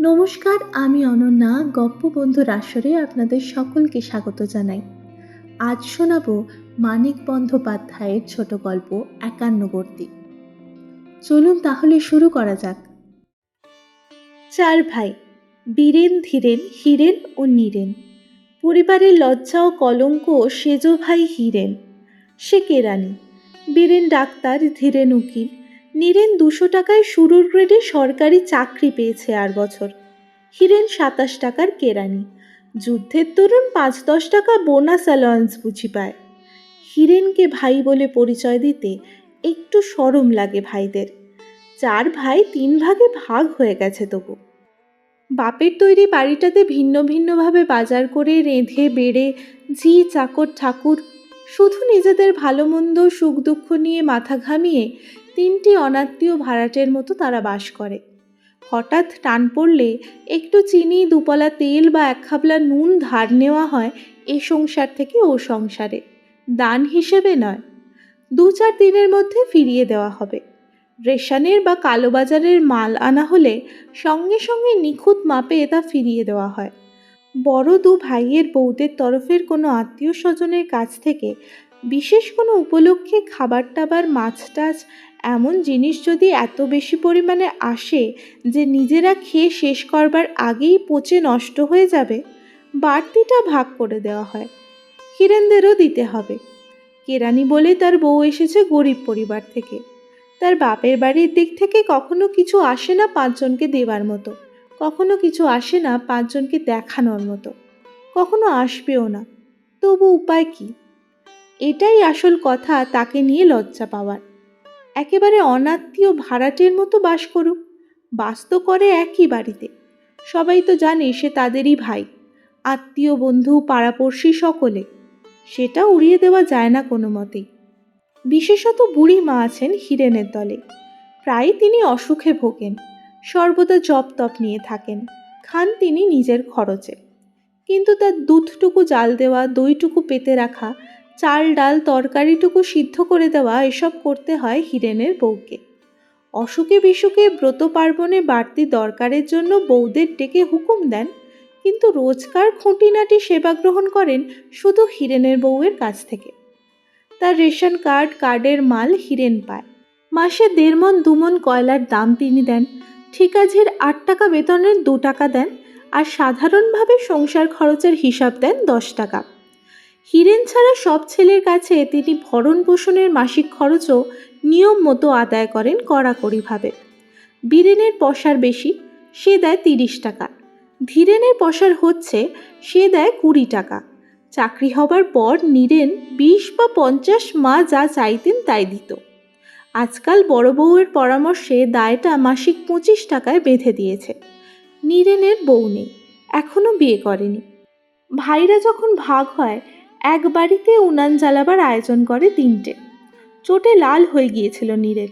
নমস্কার, আমি অনন্যা, গপ্প বন্ধুর আসরে আপনাদের সকলকে স্বাগত জানাই। আজ শোনাব মানিক বন্দ্যোপাধ্যায়ের ছোট গল্প একান্নবর্তী। চলুন তাহলে শুরু করা যাক। চার ভাই, বীরেন, ধীরেন, হীরেন ও নীরেন। পরিবারের লজ্জা ও কলঙ্ক সেজ ভাই হীরেন। সে কেরানি বীরেন ডাক্তার, ধীরেন উকিল। নীরেন দুশো টাকায় শুরুর গ্রেডে সরকারি চাকরি পেয়েছে আর বছর। হিরেন সাতাশ টাকার কেরানি। যুদ্ধের দরুন পাঁচ দশ টাকা বোনাস অ্যালায়েন্স বুঝি পায়। হিরেনকে ভাই বলে পরিচয় দিতে একটু সরম লাগে ভাইদের। চার ভাই তিন ভাগে ভাগ হয়ে গেছে তবু। বাপের তৈরি বাড়িটাতে ভিন্ন ভিন্নভাবে বাজার করে রেঁধে বেড়ে ঝি চাকর ঠাকুর, শুধু নিজেদের ভালো মন্দ সুখ দুঃখ নিয়ে মাথা ঘামিয়ে তিনটি অনাত্মীয় ভাড়াটের মতো তারা বাস করে। হঠাৎ টান পড়লে একটু চিনি, দুপলা তেল বা এক খাবলা নুন ধার নেওয়া হয় এ সংসার থেকে ও সংসারে। দান হিসেবে নয়। দু চার দিনের মধ্যে ফিরিয়ে দেওয়া হবে। রেশনের বা কালোবাজারের মাল আনা হলে সঙ্গে সঙ্গে নিখুঁত মাপে তা ফিরিয়ে দেওয়া হয়। বড় দু ভাইয়ের বউদের তরফের কোনো আত্মীয় স্বজনের কাছ থেকে বিশেষ কোনো উপলক্ষে খাবার টাবার মাছ টাছ এমন জিনিস যদি এত বেশি পরিমাণে আসে যে নিজেরা খেয়ে শেষ করবার আগেই পচে নষ্ট হয়ে যাবে, বাড়তিটা ভাগ করে দেওয়া হয়। হিরেনদেরও দিতে হবে। কেরানি বলে তার বউ এসেছে গরিব পরিবার থেকে। তার বাপের বাড়ির দিক থেকে কখনো কিছু আসে না পাঁচজনকে দেবার মতো, কখনো কিছু আসে না পাঁচজনকে দেখানোর মতো, কখনো আসবেও না। তবু উপায় কি? এটাই আসল কথা তাকে নিয়ে লজ্জা পাওয়ার। একেবারে অনাত্মীয় ভাড়াটের মতো বাস করুক। বাস তো করে একই বাড়িতে। সবাই তো জানে সে তাদেরই ভাই। আত্মীয় বন্ধু, পাড়াপড়শি সকলে। সেটা উড়িয়ে দেওয়া যায় না কোনো মতেই। বিশেষত বুড়ি মা আছেন হিরেনের দলে। প্রায় তিনি অসুখে ভোগেন। সর্বদা জপ তপ নিয়ে থাকেন। খান তিনি নিজের খরচে। কিন্তু তার দুধটুকু জাল দেওয়া, দইটুকু পেতে রাখা চাল ডাল তরকারিটুকু সিদ্ধ করে দেওয়া এসব করতে হয় হিরেনের বউকে। অসুখে বিসুখে ব্রত পার্বণে বাড়তি দরকারের জন্য বউদের ডেকে হুকুম দেন, কিন্তু রোজকার খুঁটিনাটি সেবা গ্রহণ করেন শুধু হিরেনের বউয়ের কাছ থেকে। তার রেশন কার্ড, কার্ডের মাল হিরেন পায়। মাসে দেড় মন দুমন কয়লার দাম তিনি দেন। ঠিকাঝের আট টাকা বেতনের দু টাকা দেন আর সাধারণভাবে সংসার খরচের হিসাব দেন দশ টাকা। হিরেন ছাড়া সব ছেলের কাছে তিনি ভরণ পোষণের মাসিক খরচও নিয়ম মতো আদায় করেন কড়াকড়িভাবে। বীরেনের পশার বেশি, সে দেয় তিরিশ টাকা। ধীরেনের পশার হচ্ছে, সে দেয় কুড়ি টাকা। চাকরি হবার পর নীরেন বিশ বা পঞ্চাশ মা যা চাইতেন তাই দিত। আজকাল বড় বউয়ের পরামর্শে দায়টা মাসিক পঁচিশ টাকায় বেঁধে দিয়েছে। নীরেনের বউ নেই এখনও বিয়ে করেনি। ভাইরা যখন ভাগ হয় এক বাড়িতে উনান জ্বালাবার আয়োজন করে তিনটে। চোটে লাল হয়ে গিয়েছিল নীরের।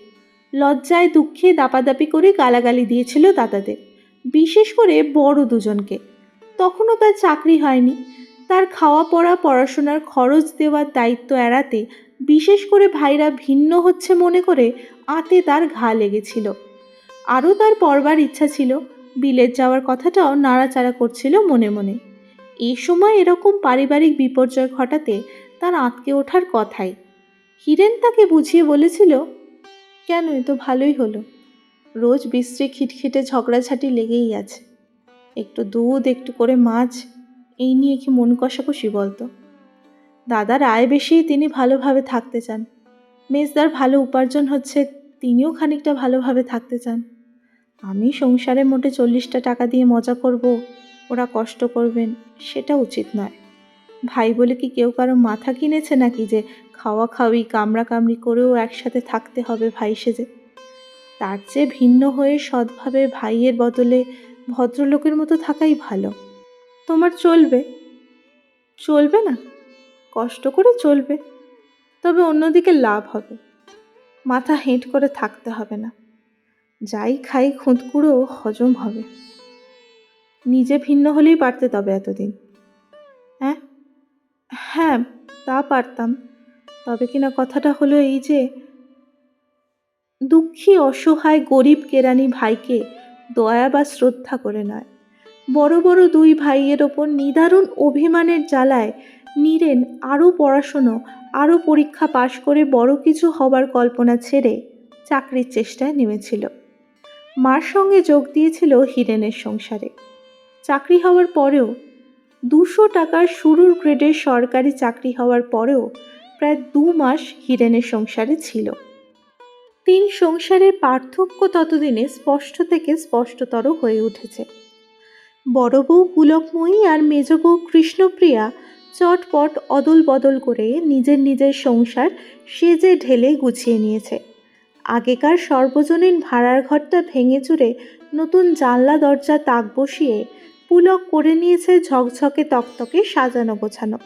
লজ্জায় দুঃখে দাপাদাপি করে গালাগালি দিয়েছিল দাদাদের, বিশেষ করে বড় দুজনকে। তখনও তার চাকরি হয়নি। তার খাওয়া পড়া পড়াশোনার খরচ দেওয়ার দায়িত্ব এড়াতে, বিশেষ করে ভাইরা ভিন্ন হচ্ছে মনে করে আতে তার ঘা লেগেছিল। আরও তার পড়বার ইচ্ছা ছিল। বিলেত যাওয়ার কথাটাও নাড়াচাড়া করছিল মনে মনে। এই সময় এরকম পারিবারিক বিপর্যয় ঘটাতে তার আঁতকে ওঠার কথাই। হিরেন তাকে বুঝিয়ে বলেছিল, কেন, এ তো ভালোই হলো। রোজ বিশ্রী খিটখিটে ঝগড়াঝাটি লেগেই আছে। একটু দুধ, একটু করে মাছ, এই নিয়ে কি মন কষাকষি বলতো? দাদার আয় বেশি তিনি ভালোভাবে থাকতে চান। মেজদার ভালো উপার্জন হচ্ছে তিনিও খানিকটা ভালোভাবে থাকতে চান। আমি সংসারে মোটে চল্লিশটা টাকা দিয়ে মজা করব ওরা কষ্ট করবেন, সেটা উচিত নয়। ভাই বলে কি কেউ কারও মাথা কিনেছে নাকি যে খাওয়া খাওয়ি, কামড়া কামড়ি করেও একসাথে থাকতে হবে ভাই সেজে? তার চেয়ে ভিন্ন হয়ে সৎভাবে ভাইয়ের বদলে ভদ্রলোকের মতো থাকাই ভালো। তোমার চলবে। চলবে না? কষ্ট করে চলবে। তবে অন্যদিকে লাভ হবে। মাথা হেঁট করে থাকতে হবে না। যাই খাই খুঁতকুড়ো হজম হবে। নিজে ভিন্ন হলেই পারতে তবে এতদিন। হ্যাঁ হ্যাঁ তা পারতাম। তবে কিনা কথাটা হলো এই যে, দুঃখী, অসহায়, গরিব কেরানি ভাইকে দয়া বা শ্রদ্ধা করে নয়। বড় বড় দুই ভাইয়ের ওপর নিদারুণ অভিমানের জ্বালায় নীরেন আরও পড়াশুনো, আরও পরীক্ষা পাশ করে বড় কিছু হবার কল্পনা ছেড়ে চাকরির চেষ্টায় নেমেছিল। মার সঙ্গে যোগ দিয়েছিল হিরেনের সংসারে। চাকরি হওয়ার পরেও, দুশো টাকার শুরুর গ্রেডের সরকারি চাকরি হওয়ার পরেও প্রায় দু মাস হিরেনের সংসারে ছিল। তিন সংসারের পার্থক্য ততদিনে স্পষ্ট থেকে স্পষ্টতর হয়ে উঠেছে। বড় বউ পুলকময়ী আর মেজ বউ কৃষ্ণপ্রিয়া চটপট অদল বদল করে নিজের নিজের সংসার সেজে ঢেলে গুছিয়ে নিয়েছে। আগেকার সর্বজনীন ভাড়ার ঘরটা ভেঙে চুরে নতুন জানলা দরজা তাক বসিয়ে পুলক করে নিয়েছে ঝকঝকে তকতকে সাজানো গোছানো।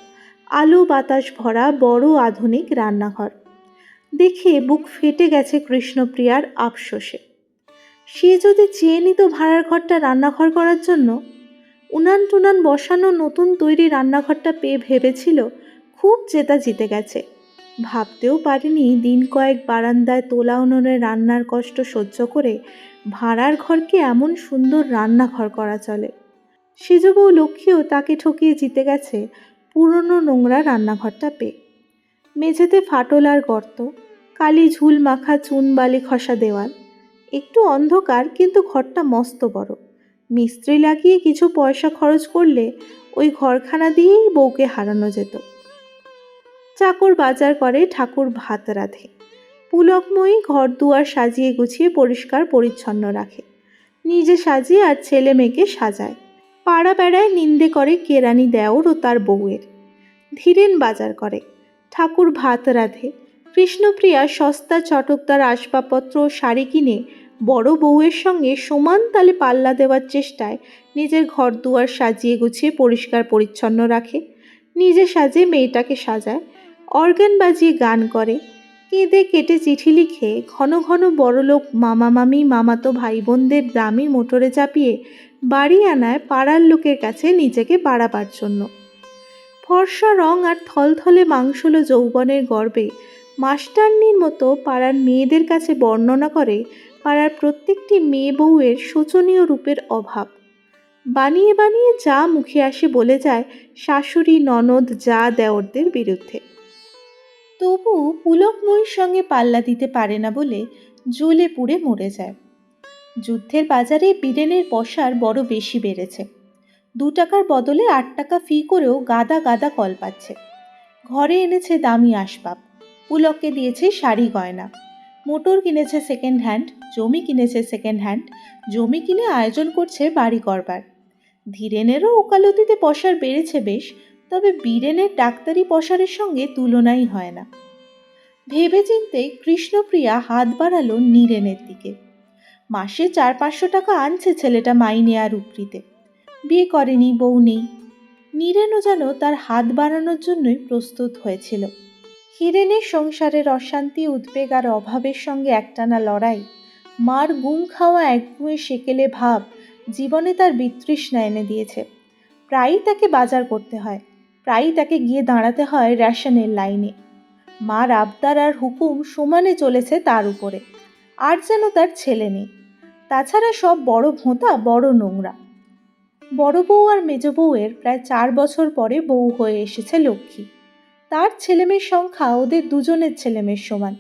আলো বাতাস ভরা বড় আধুনিক রান্নাঘর। দেখে বুক ফেটে গেছে কৃষ্ণপ্রিয়ার আফসোসে। সে যদি চেয়ে নিত ভাড়ার ঘরটা রান্নাঘর করার জন্য, উনান টুনান বসানো নতুন তৈরি রান্নাঘরটা পেয়ে ভেবেছিল খুব জেতা জিতে গেছে। ভাবতেও পারেনি দিন কয়েক বারান্দায় তোলা উনুনে রান্নার কষ্ট সহ্য করে ভাড়ার ঘরকে এমন সুন্দর রান্নাঘর করা চলে। সেজবউ লক্ষ্মীও তাকে ঠকিয়ে জিতে গেছে পুরনো নোংরা রান্নাঘরটা পেয়ে। মেঝেতে ফাটল আর গর্ত, কালি ঝুল মাখা চুন বালি খসা দেওয়াল, একটু অন্ধকার কিন্তু ঘরটা মস্ত বড়। মিস্ত্রি লাগিয়ে কিছু পয়সা খরচ করলে ওই ঘরখানা দিয়েই বউকে হারানো যেত। চাকর বাজার করে ঠাকুর ভাত রাধে। পুলকময়ী ঘর দুয়ার সাজিয়ে গুছিয়ে পরিষ্কার পরিচ্ছন্ন রাখে। নিজে সাজিয়ে আর ছেলে মেয়েকে সাজায়। পাড়া বেড়ায় নিন্দে করে কেরানি দেওর ও তার বউয়ের। ধীরেন বাজার করে, ঠাকুর ভাত রাধে। কৃষ্ণপ্রিয়া সস্তা চটকদার আসবাবপত্র ও শাড়ি কিনে বড় বউয়ের সঙ্গে সমান তালে পাল্লা দেওয়ার চেষ্টায় নিজের ঘর দুয়ার সাজিয়ে গুছিয়ে পরিষ্কার পরিচ্ছন্ন রাখে। নিজে সাজে মেয়েটাকে সাজায়, অর্গান বাজিয়ে গান করে। কেঁদে কেটে চিঠি লিখে ঘন ঘন বড়লোক মামা মামি, মামাতো ভাই বোনদের দামি মোটরে চাপিয়ে বাড়ি আনায় পাড়ার লোকের কাছে নিজেকে বাড়াবার জন্য। ফর্সা রং আর থলথলে মাংসলো যৌবনের গর্বে মাস্টারনির মতো পাড়ার মেয়েদের কাছে বর্ণনা করে পাড়ার প্রত্যেকটি মেয়ে বউয়ের শোচনীয় রূপের অভাব। বানিয়ে বানিয়ে যা মুখে আসে বলে যায় শাশুড়ি, ননদ, যা দেওরদের বিরুদ্ধে। তবু পুলকময়ীর সঙ্গে পাল্লা দিতে পারে না বলে জ্বলে পুড়ে মরে যায়। যুদ্ধের বাজারে বিডেনের পসার বড় বেশি বেড়েছে। দু টাকার বদলে আট টাকা ফি করেও গাদা গাদা কল পাচ্ছে। ঘরে এনেছে দামি আসবাব। পুলককে দিয়েছে শাড়ি গয়না। মোটর কিনেছে সেকেন্ড হ্যান্ড জমি কিনেছে সেকেন্ড হ্যান্ড জমি কিনে আয়োজন করছে বাড়ি করবার ধীরেনেরও ওকালতিতে পসার বেড়েছে বেশ, তবে বীরেনের ডাক্তারি পসারের সঙ্গে তুলনাই হয় না। ভেবে চিনতে কৃষ্ণপ্রিয়া হাত বাড়ালো নীরেনের দিকে। মাসে চার পাঁচশো টাকা আনছে ছেলেটা মাইনে আর উপরিতে। বিয়ে করেনি, বউ নেই। নীরেনও যেন তার হাত বাড়ানোর জন্যই প্রস্তুত হয়েছিল। হিরেনের সংসারের অশান্তি, উদ্বেগ আর অভাবের সঙ্গে একটানা লড়াই, মার গুম খাওয়া একগুঁয়ে সেকেলে ভাব জীবনে তার বিতৃষ্ণা এনে দিয়েছে। প্রায়ই তাকে বাজার করতে হয়, প্রায়ই তাকে গিয়ে দাঁড়াতে হয় রেশনের লাইনে। মার আবদার আর হুকুম সমানে চলেছে তার উপরে। আর যেন তার ছেলে নেই। তাছাড়া সব বড় ভোঁতা, বড় নোংরা। বড় বউ আর মেজ বউয়ের প্রায় চার বছর পরে বউ হয়ে এসেছে লক্ষ্মী। তার ছেলেমেয়ের সংখ্যা ওদের দুজনের ছেলেমেয়ের সমান।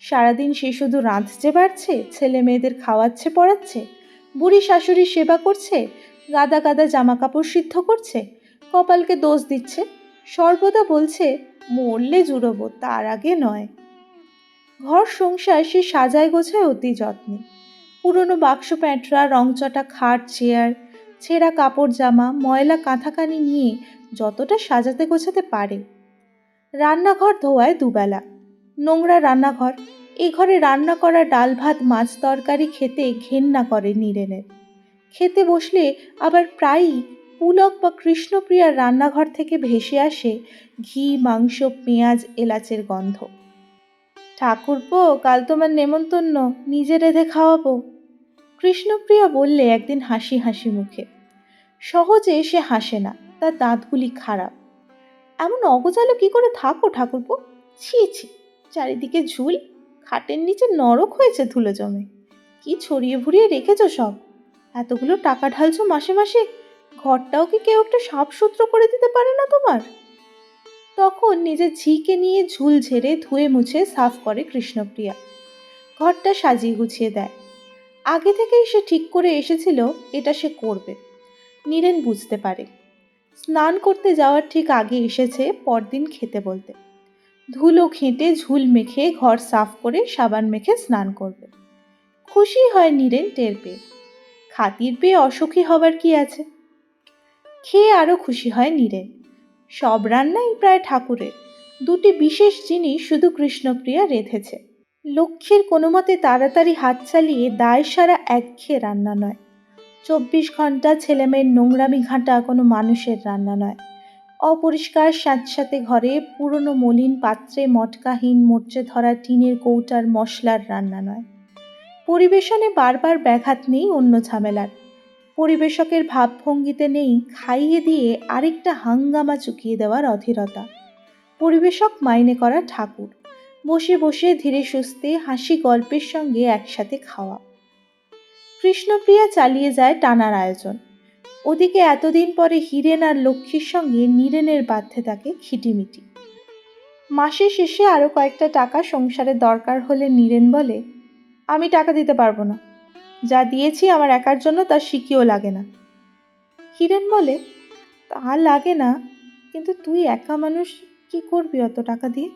সারাদিন সে শুধু রাঁধছে, বাড়ছে ছেলে মেয়েদের খাওয়াচ্ছে, পড়াচ্ছে, বুড়ি শাশুড়ি সেবা করছে, গাদা গাদা জামা কাপড় সিদ্ধ করছে, কপালকে দোষ দিচ্ছে, সর্বদা বলছে, মরলে জুড়বো, তার আগে নয়। ঘর সংসার সে সাজায় গোছায় অতি যত্নে। পুরনো বাক্স প্যাঁটরা রংচটা খাট, চেয়ার, ছেঁড়া কাপড় জামা, ময়লা কাঁথাকানি নিয়ে যতটা সাজাতে গোছাতে পারে। রান্নাঘর ধোয়ায় দুবেলা। নোংরা রান্নাঘর। এ ঘরে রান্না করা ডাল ভাত, মাছ তরকারি খেতে ঘেন্না করে নীরেনের। খেতে বসলে আবার প্রায়ই পুলক বা কৃষ্ণপ্রিয়ার রান্নাঘর থেকে ভেসে আসে ঘি, মাংস, পেঁয়াজ, এলাচের গন্ধ। ঠাকুরপো, কাল তোমার নেমন্তন্ন, নিজে রেঁধে খাওয়াবো। কৃষ্ণপ্রিয়া বললে একদিন হাসি হাসি মুখে, সহজে সে হাসে না, তার দাঁতগুলি খারাপ। এমন অগোজালো কি করে থাকো ঠাকুরপো? ছি ছি, চারিদিকে ঝুল, খাটের নিচে নরক হয়েছে ধুলো জমে। কি ছড়িয়ে ভুড়িয়ে রেখেছো সব? এতগুলো টাকা ঢালছো মাসে মাসে, ঘরটাও কি কেউ একটা সাফসুত্র করে দিতে পারে না তোমার? তখন নিজের ঝিকে নিয়ে ঝুল ঝেড়ে ধুয়ে মুছে সাফ করে কৃষ্ণপ্রিয়া। ঘরটা সাজিয়ে গুছিয়ে দেয়। আগে থেকেই সে ঠিক করে এসেছিল, এটা সে করবে। নীরেন বুঝতে পারে। স্নান করতে যাওয়ার ঠিক আগে এসেছে পরদিন খেতে বলতে। ধুলো খেঁটে ঝুল মেখে ঘর সাফ করে সাবান মেখে স্নান করবে। খুশি হয় নীরেন টের পেয়ে। খাতির পেয়ে অসুখী হবার কি আছে? খেয়ে আরও খুশি হয় নীরেন। সব রান্নাই প্রায় ঠাকুরের। দুটি বিশেষ জিনিস শুধু কৃষ্ণপ্রিয়া রেঁধেছে। লক্ষ্মীর কোনো মতে তাড়াতাড়ি হাত চালিয়ে দায় সারা একঘেয়ে রান্না নয়। চব্বিশ ঘণ্টা ছেলেমেয়ের নোংরামি ঘাঁটা কোনো মানুষের রান্না নয়। অপরিষ্কার স্যাঁতস্যাঁতে ঘরে পুরনো মলিন পাত্রে মটকাহীন, মরচে ধরা টিনের কৌটার মশলার রান্না নয়। পরিবেশনে বারবার ব্যাঘাত নেই অন্য ঝামেলার। পরিবেশকের ভাবভঙ্গিতে নেই খাইয়ে দিয়ে আরেকটা হাঙ্গামা চুকিয়ে দেওয়ার অধীরতা। পরিবেশক মাইনে করা ঠাকুর। বসে বসে ধীরে সুস্থে হাসি গল্পের সঙ্গে একসাথে খাওয়া। কৃষ্ণপ্রিয়া চালিয়ে যায় টানার আয়োজন। ওদিকে এতদিন পরে হিরেন আর লক্ষ্মীর সঙ্গে নীরেনের বাধ্যে থাকে খিটিমিটি। মাসের শেষে আরও কয়েকটা টাকা সংসারে দরকার হলে নীরেন বলে, আমি টাকা দিতে পারব না। যা দিয়েছি আমার একার জন্য তার শিখিও লাগে না। হিরেন বলে, তা লাগে না, কিন্তু তুই একা মানুষ কি করবি অত টাকা দিয়ে?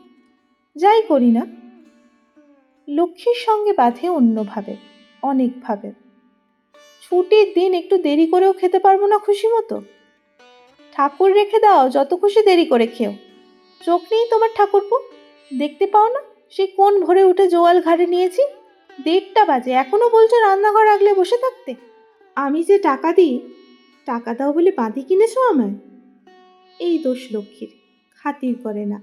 যাই করি না। লক্ষ্মীর সঙ্গে বাঁধে অন্যভাবে অনেকভাবে ছুটির দিন একটু দেরি করেও খেতে পারব না খুশি মতো? ঠাকুর রেখে দাও, যত খুশি দেরি করে খেও। চোখ নেই তোমার ঠাকুরপো? দেখতে পাও না? সে কোন ভরে উঠে জোয়াল ঘাড়ে নিয়েছি? দেড়টা বাজে, এখনও বলছো রান্নাঘর আগলে বসে থাকতে? আমি যে টাকা দিই, টাকা দাও বলে বাঁধি কিনেছো আমায়? এই দোষ লক্ষ্মীর, খাতির করে না।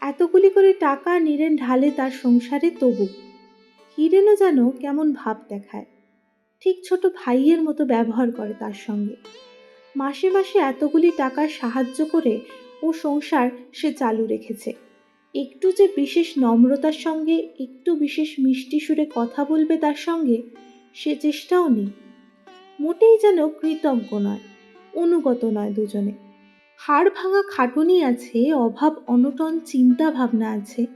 এতগুলি করে টাকা নীরেন ঢালে তার সংসারে তবু। হিরেনও যেন কেমন ভাব দেখায়। ঠিক ছোট ভাইয়ের মতো ব্যবহার করে তার সঙ্গে। মাসে মাসে এতগুলি টাকার সাহায্য করে ও সংসার সে চালু রেখেছে। একটু যে বিশেষ নম্রতার সঙ্গে, একটু বিশেষ মিষ্টি সুরে কথা বলবে তার সঙ্গে, সে চেষ্টাও নেই। মোটেই যেন কৃতজ্ঞ নয়, অনুগত নয় দুজনে। হাড় ভাঙা খাটুনি আছে, অভাব অনটন চিন্তা ভাবনা আছে,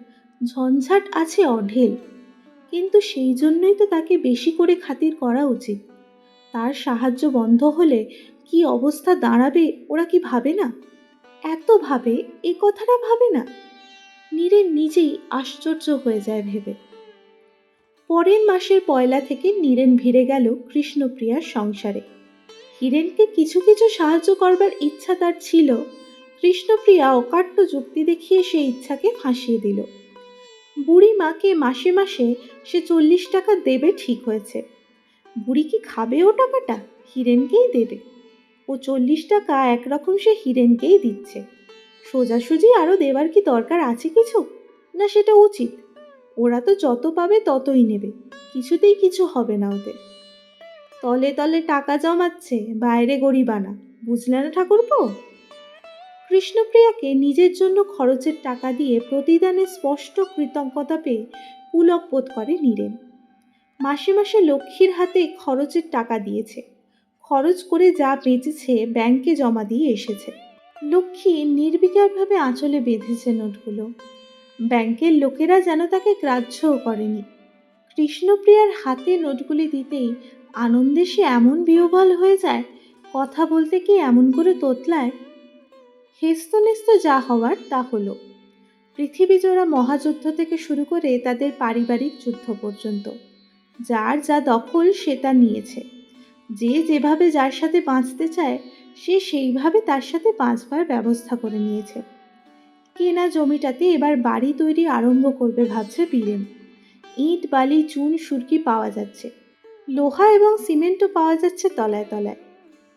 ঝঞ্ঝাট আছে অঢেল। কিন্তু সেই জন্যই তো তাকে বেশি করে খাতির করা উচিত। তার সাহায্য বন্ধ হলে কি অবস্থা দাঁড়াবে, ওরা কি ভাবে না? এত ভাবে, এ কথাটা ভাবে না? নীরেন নিজেই আশ্চর্য হয়ে যায় ভেবে। পরের মাসের পয়লা থেকে নীরেন ভিড়ে গেল কৃষ্ণপ্রিয়ার সংসারে। হিরেনকে কিছু কিছু সাহায্য করবার ইচ্ছা তার ছিল। কৃষ্ণপ্রিয়া অকাট্য যুক্তি দেখিয়ে সেই ইচ্ছাকে ফাঁসিয়ে দিল। বুড়ি মাকে মাসে মাসে সে চল্লিশ টাকা দেবে ঠিক হয়েছে। বুড়ি কি খাবে ও টাকাটা? হিরেনকেই দেবে। ও চল্লিশ টাকা একরকম সে হিরেনকেই দিচ্ছে। সোজাসুজি আরও দেবার কি দরকার আছে কিছু? না, সেটা উচিত। ওরা তো যত পাবে ততই নেবে। কিছুতেই কিছু হবে না ওদের। তলে তলে টাকা জমাচ্ছে, বাইরে গরিবানা। বুঝলে না ঠাকুরপো? কৃষ্ণপ্রিয়াকে নিজের জন্য খরচের টাকা দিয়ে প্রতিদানে স্পষ্ট কৃতজ্ঞতা পেয়ে পুলক বোধ করে নীরেন। মাসে মাসে লক্ষ্মীর হাতে খরচের টাকা দিয়েছে। খরচ করে যা বেঁচেছে ব্যাংকে জমা দিয়ে এসেছে। লক্ষ্মী নির্বিকারভাবে আঁচলে বেঁধেছে নোটগুলো। ব্যাংকের লোকেরা যেন তাকে গ্রাহ্যও করেনি। কৃষ্ণপ্রিয়ার হাতে নোটগুলি দিতেই আনন্দে সে এমন বিহ্বল হয়ে যায়, কথা বলতে কি এমন করে তোতলায়? হেস্তনেস্ত যা হওয়ার তা হলো। পৃথিবী জোড়া মহাযুদ্ধ থেকে শুরু করে তাদের পারিবারিক যুদ্ধ পর্যন্ত। যার যা দখল সে তা নিয়েছে। যে যেভাবে যার সাথে বাঁচতে চায়, সে সেইভাবে তার সাথে বাঁচবার ব্যবস্থা করে নিয়েছে। কেনা জমিটাতে এবার বাড়ি তৈরি আরম্ভ করবে ভাবছে বীরেন ইট, বালি, চুন, সুরকি পাওয়া যাচ্ছে। লোহা এবং সিমেন্টও পাওয়া যাচ্ছে তলায় তলায়।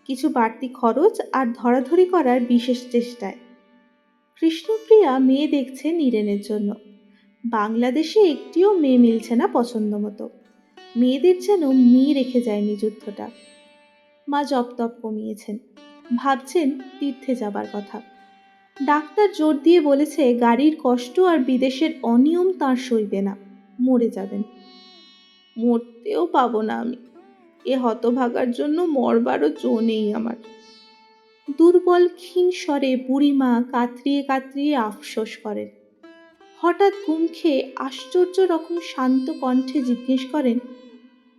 কিছু বাড়তি খরচ আর ধরাধরি করার বিশেষ চেষ্টায়। কৃষ্ণপ্রিয়া মেয়ে দেখছে নীরেনের জন্য। বাংলাদেশে একটিও মেয়ে মিলছে না পছন্দ মতো। মেয়েদের যেন মেয়ে রেখে যায়নি যুদ্ধটা। মা জপ তপ কমিয়েছেন। ভাবছেন তীর্থে যাবার কথা। ডাক্তার জোর দিয়ে বলেছে, গাড়ির কষ্ট আর বিদেশের অনিয়ম তার সইবে না। মরে যাবেন। মরতেও পাবো না আমি। এ হতভাগার জন্য মরবারও জো নেই আমার। দুর্বল ক্ষীণ স্বরে বুড়িমা কাতরিয়ে কাতরিয়ে আফসোস করেন। হঠাৎ ঘুম খেয়ে আশ্চর্য রকম শান্ত কণ্ঠে জিজ্ঞেস করেন,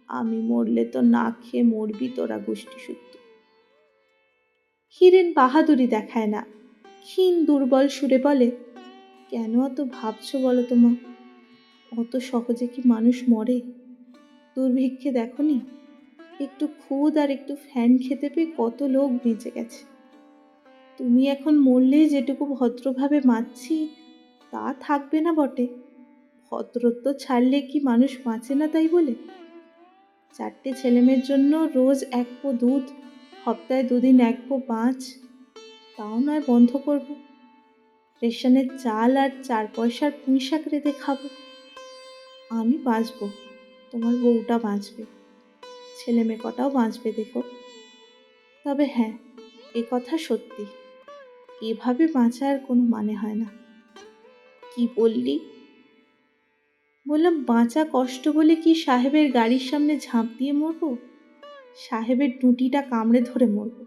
আমি মরলে তো না খেয়ে মরবি তোরা গোষ্ঠী সূত্র হিরেন বাহাদুরি দেখায় না। ক্ষীণ দুর্বল সুরে বলে, কেন অত ভাবছ বলো তোমা অত সহজে কি মানুষ মরে? দুর্ভিক্ষে দেখনি? একটু খুদ আর একটু ফ্যান খেতে পেয়ে কত লোক বেঁচে গেছে। তুমি এখন মরলে যেটুকু ভদ্রভাবে মারছি তা থাকবে না বটে। ভদ্রত্ব ছাড়লে কি মানুষ বাঁচে না তাই বলে? চারটে ছেলেমেয়ের জন্য রোজ এক পো দুধ, সপ্তাহে দুদিন এক পো মাছ তাও নয় বন্ধ করব। রেশনের চাল আর চার পয়সার পুঁই শাক রেঁধে খাব। আমি বাঁচবো। তোমার বউটা বাঁচবে। ছেলে মেয়ে কটাও বাঁচবে দেখো। তবে হ্যাঁ এ কথা সত্যি। এভাবে বাঁচার কোনো মানে হয় না। কি বললি? বললাম, বাঁচা কষ্ট বলে কি সাহেবের গাড়ির সামনে ঝাঁপ দিয়ে মরবো? সাহেবের টুটিটা কামড়ে ধরে মরবো।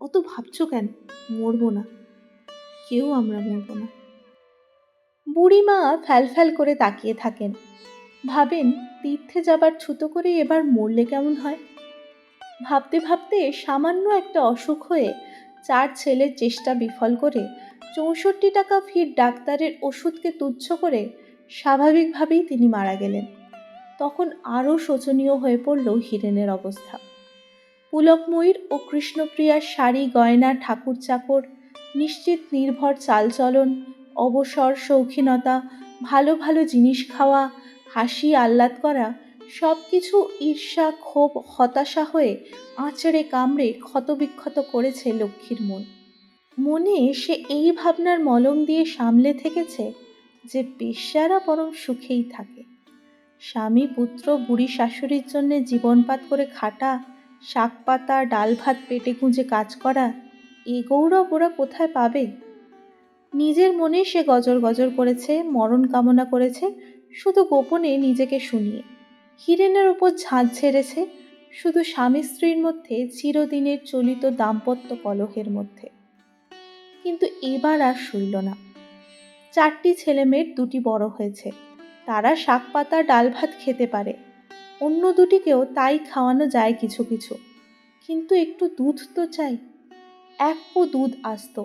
অত ভাবছ কেন? মরবো না। কেউ আমরা মরবো না। বুড়িমা ফ্যালফ্যাল করে তাকিয়ে থাকেন। ভাবেন তীর্থে যাবার ছুতো করে এবার মরলে কেমন হয়? ভাবতে ভাবতে সামান্য একটা অসুখ হয়ে চার ছেলের চেষ্টা বিফল করে চৌষট্টি টাকা ফির ডাক্তারের ওষুধকে তুচ্ছ করে স্বাভাবিকভাবেই তিনি মারা গেলেন। তখন আরও শোচনীয় হয়ে পড়ল হিরেনের অবস্থা। পুলকময়ীর ও কৃষ্ণপ্রিয়ার শাড়ি, গয়না, ঠাকুর চাকর নিশ্চিত নির্ভর চালচলন, অবসর, শৌখিনতা, ভালো ভালো জিনিস খাওয়া হাসি আহ্লাদ করা সব কিছু ঈর্ষা, ক্ষোভ, হতাশা হয়ে আঁচড়ে কামড়ে ক্ষতবিক্ষত করেছে লক্ষ্মীর মন। মনে সে এই ভাবনার মলম দিয়ে সামলে থেকেছে যে বেশ্যারা বরং সুখেই থাকে। স্বামী, পুত্র, বুড়ি, শাশুড়ির জন্যে জীবনপাত করে খাটা শাক পাতা ডাল ভাত পেটে গুঁজে কাজ করা, এ গৌরব ওরা কোথায় পাবে? নিজের মনে সে গজর গজর করেছে, মরণ কামনা করেছে শুধু গোপনে নিজেকে শুনিয়ে। হিরেনের ওপর ঝাঁঝ ছেড়েছে শুধু স্বামী স্ত্রীর মধ্যে চিরদিনের চলিত দাম্পত্য কলহের মধ্যে। কিন্তু এবার আর সইল না। চারটি ছেলেমেয়ের দুটি বড় হয়েছে। তারা শাক পাতা, ডাল ভাত খেতে পারে। অন্য দুটিকেও তাই খাওয়ানো যায় কিছু কিছু। কিন্তু একটু দুধ তো চাই। এক পো দুধ আসত।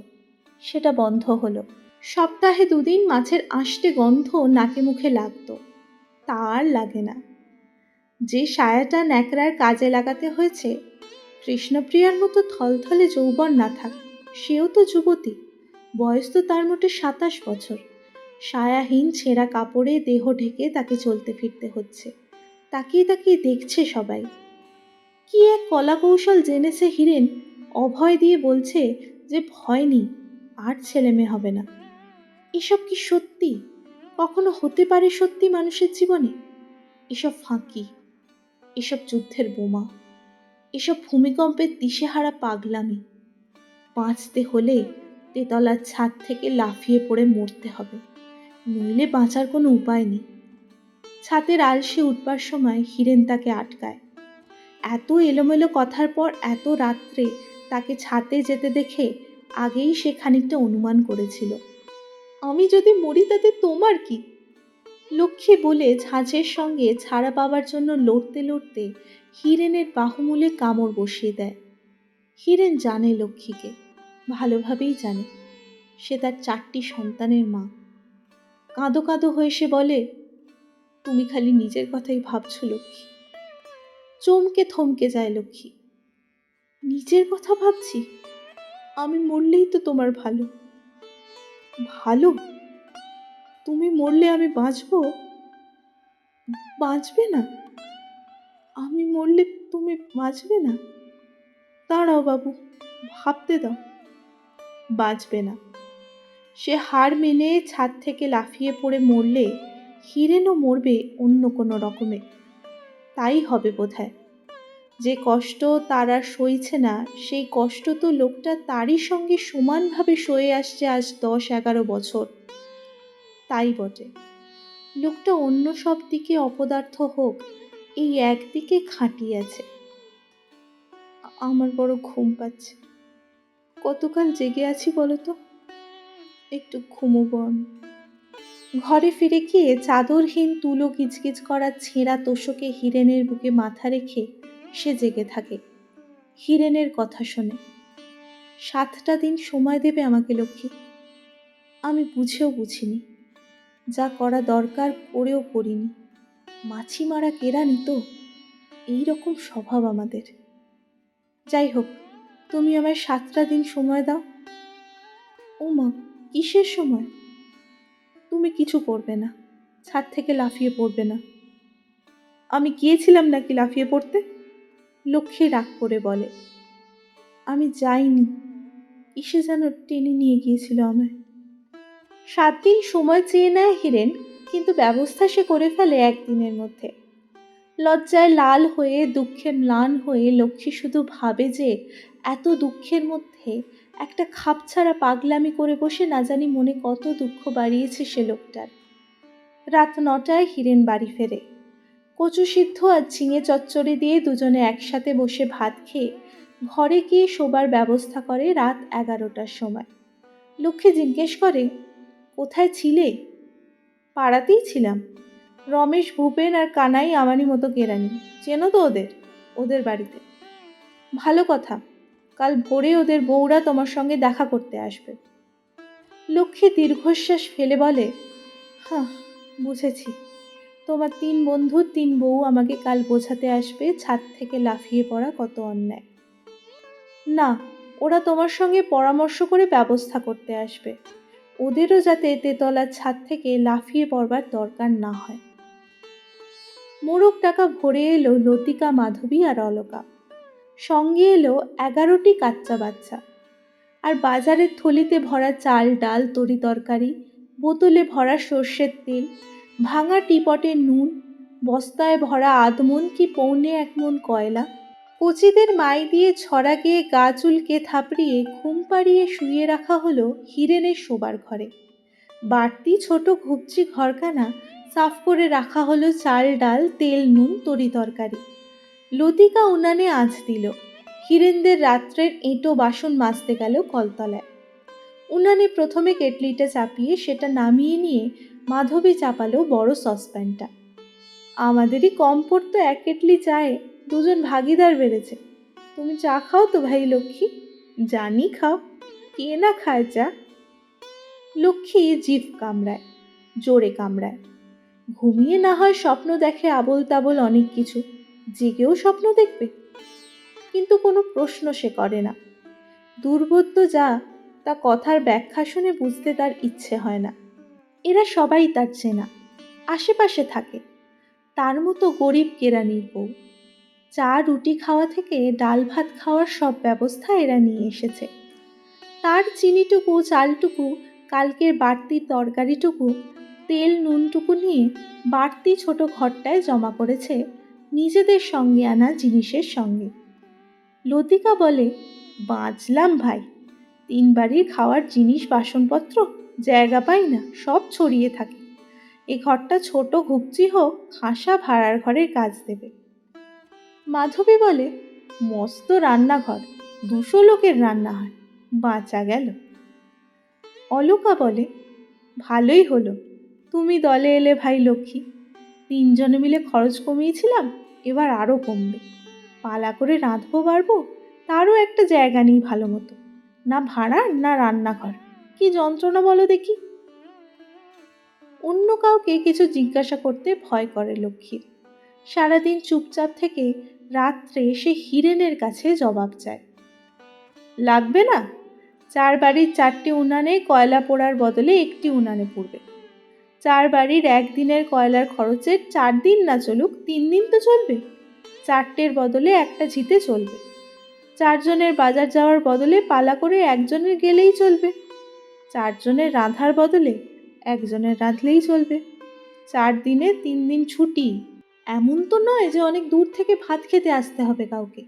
সেটা বন্ধ হলো। সপ্তাহে দুদিন মাছের আষ্টে গন্ধ নাকে মুখে লাগতো। তা আর লাগে না। যে সায়াটা ন্যাকড়ার কাজে লাগাতে হয়েছে, কৃষ্ণপ্রিয়ার মতো থলথলে যৌবন না থাক, সেও তো যুবতী। বয়স তো তার মোটে সাতাশ বছর। সায়াহীন ছেঁড়া কাপড়ে দেহ ঢেকে তাকে চলতে ফিরতে হচ্ছে। তাকিয়ে তাকিয়ে দেখছে সবাই। কি এক কলা কৌশল জেনেছে হিরেন, অভয় দিয়ে বলছে যে ভয় নেই, আর ছেলে মেয়ে হবে না। এসব কি সত্যি? কখনো হতে পারে সত্যি মানুষের জীবনে? এসব ফাঁকি, এসব যুদ্ধের বোমা, এসব ভূমিকম্পের দিশেহারা পাগলামি। বাঁচতে হলে তেতলার ছাদ থেকে লাফিয়ে পড়ে মরতে হবে, নইলে বাঁচার কোনো উপায় নেই। ছাতের আলসে উঠবার সময় হিরেন তাকে আটকায়। এত এলোমেলো কথার পর এত রাত্রে তাকে ছাতে যেতে দেখে আগেই সে খানিকটা অনুমান করেছিল। আমি যদি মরি, তাতে তোমার কি? লক্ষ্মী বলে ঝাঁঝের সঙ্গে ছাড়া পাবার জন্য লড়তে লড়তে হিরেনের বাহুমূলে কামড় বসিয়ে দেয়। হিরেন জানে লক্ষ্মীকে, ভালোভাবেই জানে। সে তার চারটি সন্তানের মা। কাঁদো কাঁদো হয়ে সে বলে, তুমি খালি নিজের কথাই ভাবছ লক্ষ্মী। চমকে থমকে যায় লক্ষ্মী। নিজের কথা ভাবছি? আমি মরলেই তো তোমার ভালো। ভালো? তুমি মরলে আমি বাঁচবো? বাঁচবে না। আমি মরলে তুমি বাঁচবে না? দাঁড়াও বাবু, ভাবতে দাও। বাঁচবে না। সে হার মেনে ছাদ থেকে লাফিয়ে পড়ে মরলে হিরেনও মরবে অন্য কোনো রকমে। তাই হবে বোধহয়। যে কষ্ট তার আর সইছে না, সেই কষ্ট তো লোকটা তারই সঙ্গে সমানভাবে সয়ে আসছে আজ দশ এগারো বছর। তাই বটে। লোকটা অন্য সব দিকে অপদার্থ হোক, এই একদিকে খাঁটি আছে। আমার বড় ঘুম পাচ্ছে। কতকাল জেগে আছি বলতো একটু ঘুমোবো আমি। ঘরে ফিরে গিয়ে চাদরহীন তুলো কিচকিচ করা ছেঁড়া তোষকে হিরেনের বুকে মাথা রেখে সে জেগে থাকে। হিরেনের কথা শোনে। সাতটা দিন সময় দেবে আমাকে লক্ষ্মী। আমি বুঝেও বুঝিনি। যা করা দরকার করেও করিনি। মাছি মারা কেরানি তো? এই রকম স্বভাব আমাদের। যাই হোক, তুমি আমায় সাতটা দিন সময় দাও। ও মা কিসের সময়? তুমি কিছু করবে না। ছাদ থেকে লাফিয়ে পড়বে না। আমি গিয়েছিলাম নাকি লাফিয়ে পড়তে? লক্ষ্মী রাগ করে বলে, আমি যাইনি। ইসে যেন টেনে নিয়ে গিয়েছিল আমায়। সাত দিন সময় চেয়ে নেয় হিরেন, কিন্তু ব্যবস্থা সে করে ফেলে একদিনের মধ্যে। লজ্জায় লাল হয়ে, দুঃখে ম্লান হয়ে লক্ষ্মী শুধু ভাবে যে এত দুঃখের মধ্যে একটা খাপ খাপছাড়া পাগলামি করে বসে না জানি মনে কত দুঃখ বাড়িয়েছে সে লোকটার। রাত নটায় হিরেন বাড়ি ফেরে। কচু সিদ্ধ আর ঝিঙে চচ্চড়ি দিয়ে দুজনে একসাথে বসে ভাত খেয়ে ঘরে গিয়ে শোবার ব্যবস্থা করে রাত এগারোটার সময়। লক্ষ্মী জিজ্ঞেস করে, কোথায় ছিলে? পাড়াতেই ছিলাম। রমেশ, ভূপেন আর কানাই আমারই মতো কেরানি। চেনো তো ওদের? ওদের বাড়িতে। ভালো কথা। কাল ভোরে ওদের বউরা তোমার সঙ্গে দেখা করতে আসবে। লক্ষ্মী দীর্ঘশ্বাস ফেলে বলে হ্যাঁ বুঝেছি। তোমার তিন বন্ধু, তিন বউ আমাকে কাল বোঝাতে আসবে ছাদ থেকে লাফিয়ে পড়া কত অন্যায়। না, ওরা তোমার সঙ্গে পরামর্শ করে ব্যবস্থা করতে আসবে। ওদেরও যাতে তেতলার ছাদ থেকে লাফিয়ে পড়বার দরকার না হয়। মোরগ টাকা ভরে এলো লতিকা, মাধবী আর অলকা। সঙ্গে এলো এগারোটি কাচ্চা বাচ্চা। আর বাজারের থলিতে ভরা চাল, ডাল, তরি তরকারি, বোতলে ভরা সর্ষের তেল ভাঙা টিপটে নুন, বস্তায় ভরা আধমন কি পৌনে একমন কয়লা? কচিদের মাই দিয়ে ছড়া গিয়ে গা চুলকে থাপড়িয়ে ঘুম পাড়িয়ে শুয়ে রাখা হলো হিরেনের শোবার ঘরে। বাড়তি ছোট ঘুপচি ঘরখানা সাফ করে রাখা হলো চাল ডাল, তেল, নুন, তরি তরকারি। লতিকা উনানে আঁচ দিল। হিরেনদের রাত্রের এঁটো বাসন মাজতে গেল কলতলায়। উনানে প্রথমে কেটলিটা চাপিয়ে সেটা নামিয়ে নিয়ে মাধবী চাপালো বড় সসপ্যানটা। আমাদেরই কম পড়তো এক কেটলি চায়ে, দুজন ভাগিদার বেড়েছে। তুমি চা খাও তো ভাই লক্ষ্মী? জানি খাও। কে না খায় চা? লক্ষ্মী জিভ কামড়ায়, জোরে কামড়ায়। ঘুমিয়ে না হয় স্বপ্ন দেখে আবল তাবল অনেক কিছু। জেগেও স্বপ্ন দেখবে। কিন্তু কোনো প্রশ্ন সে করে না। দুর্বোধ্য যা, তা কথার ব্যাখ্যা শুনে বুঝতে তার ইচ্ছে হয় না। এরা সবাই তার চেনা। আশেপাশে থাকে। তার মতো গরিব কেরানির বউ। চা, রুটি খাওয়া থেকে ডাল ভাত খাওয়ার সব ব্যবস্থা এরা নিয়ে এসেছে। তার চিনিটুকু, চালটুকু, কালকের বাড়তি তরকারিটুকু, তেল, নুনটুকু নিয়ে বাড়তি ছোট ঘরটায় জমা করেছে নিজেদের সঙ্গে আনা জিনিসের সঙ্গে। লতিকা বলে, বাঁচলাম ভাই। তিন বাড়ির খাওয়ার জিনিস, বাসনপত্র জায়গা পাই না, সব ছড়িয়ে থাকে। এ ঘরটা ছোট ঘুপচি হোক, খাসা ভাড়ার ঘরের কাজ দেবে। মাধবী বলে, মস্ত রান্নাঘর, দুশো লোকের রান্না হয়, বাঁচা গেল। অলোকা বলে, ভালোই হলো, তুমি দলে এলে ভাই লক্ষ্মী। তিনজনে মিলে খরচ কমিয়েছিলাম, এবার আরও কমবে। পালা করে রাঁধবো, বাড়বো, তারও একটা জায়গা নেই ভালো মতো, না ভাড়ার না রান্নাঘর। কি যন্ত্রণা বলো দেখি। অন্য কাউকে কিছু জিজ্ঞাসা করতে ভয় করে লক্ষ্মীর সারাদিন চুপচাপ থেকে রাত্রে সে হিরেনের কাছে জবাব চায়। লাগবে না? চার বাড়ির চারটি উনানে কয়লা পোড়ার বদলে একটি উনানে পড়বে। চার বাড়ির একদিনের কয়লার খরচের চার দিন না চলুক, তিন দিন তো চলবে। চারটের বদলে একটা ঝিতে চলবে। চারজনের বাজার যাওয়ার বদলে পালা করে একজনের গেলেই চলবে। চারজনের রাঁধার বদলে একজনের রাঁধলেই চলবে। চার দিনে তিন দিন ছুটি। এমন তো নয় যে অনেক দূর থেকে ভাত খেতে আসতে হবে কাউকে।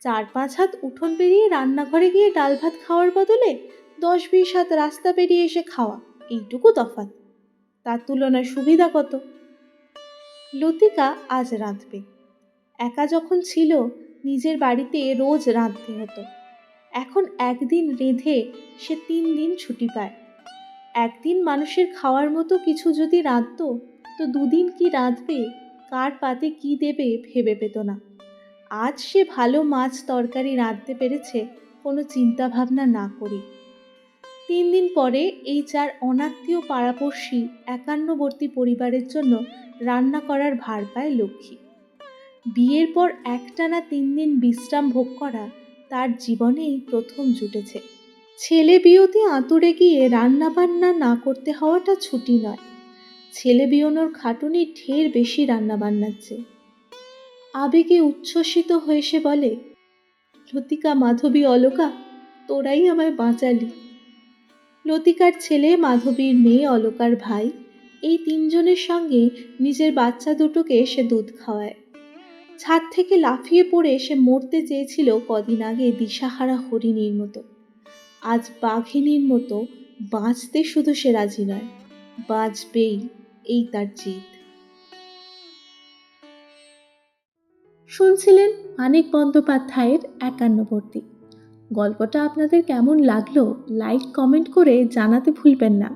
চার পাঁচ হাত উঠোন পেরিয়ে রান্নাঘরে গিয়ে ডাল ভাত খাওয়ার বদলে দশ বিশ হাত রাস্তা পেরিয়ে এসে খাওয়া, এইটুকু তফাৎ। তার তুলনায় সুবিধা কত? লতিকা আজ রাঁধবে। একা যখন ছিল, নিজের বাড়িতে রোজ রাঁধতে হতো। এখন একদিন রেঁধে সে তিন দিন ছুটি পায়। একদিন মানুষের খাওয়ার মতো কিছু যদি রাঁধত, তো দুদিন কি রাঁধবে, কার পাতে কি দেবে ভেবে পেত না। আজ সে ভালো মাছ তরকারি রাঁধতে পেরেছে, কোনো চিন্তা ভাবনা না করি। তিন দিন পরে এই চার অনাত্মীয় পাড়াপড়শি একান্নবর্তী পরিবারের জন্য রান্না করার ভার পায় লক্ষ্মী। বিয়ের পর একটানা তিন দিন বিশ্রাম ভোগ করা তার জীবনেই প্রথম জুটেছে। ছেলে বিয়েতে আঁতুড়ে গিয়ে রান্না বান্না না করতে হওয়াটা ছুটি নয়। ছেলে বিয়নোর খাটুনি ঢের বেশি রান্না বান্নার চেয়ে আবেগে উচ্ছ্বসিত হয়ে সে বলে, লতিকা, মাধবী, অলকা, তোরাই আমায় বাঁচালি। লতিকার ছেলে, মাধবীর মেয়ে, অলকার ভাই, এই তিনজনের সঙ্গে নিজের বাচ্চা দুটোকে সে দুধ খাওয়ায়। ছাদ থেকে লাফিয়ে পড়ে সে মরতে চেয়েছিল কদিন আগে দিশাহারা হরিণীর মতো। আজ বাঘিনীর মতো বাঁচতে শুধু সে রাজি নয়, বাঁচবেই এই তার জিদ শুনছিলেন মানিক বন্দ্যোপাধ্যায়ের একান্নবর্তী। গল্পটা আপনাদের কেমন লাগল লাইক, কমেন্ট করে জানাতে ভুলবেন না।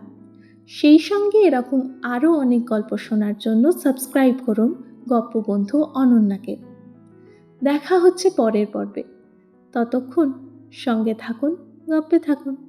সেই সঙ্গে এরকম আরও অনেক গল্প শোনার জন্য সাবস্ক্রাইব করুন। গপ্পবন্ধু অনন্যাকে। দেখা হচ্ছে পরের পর্বে। ততক্ষণ সঙ্গে থাকুন গপ্পে থাকুন।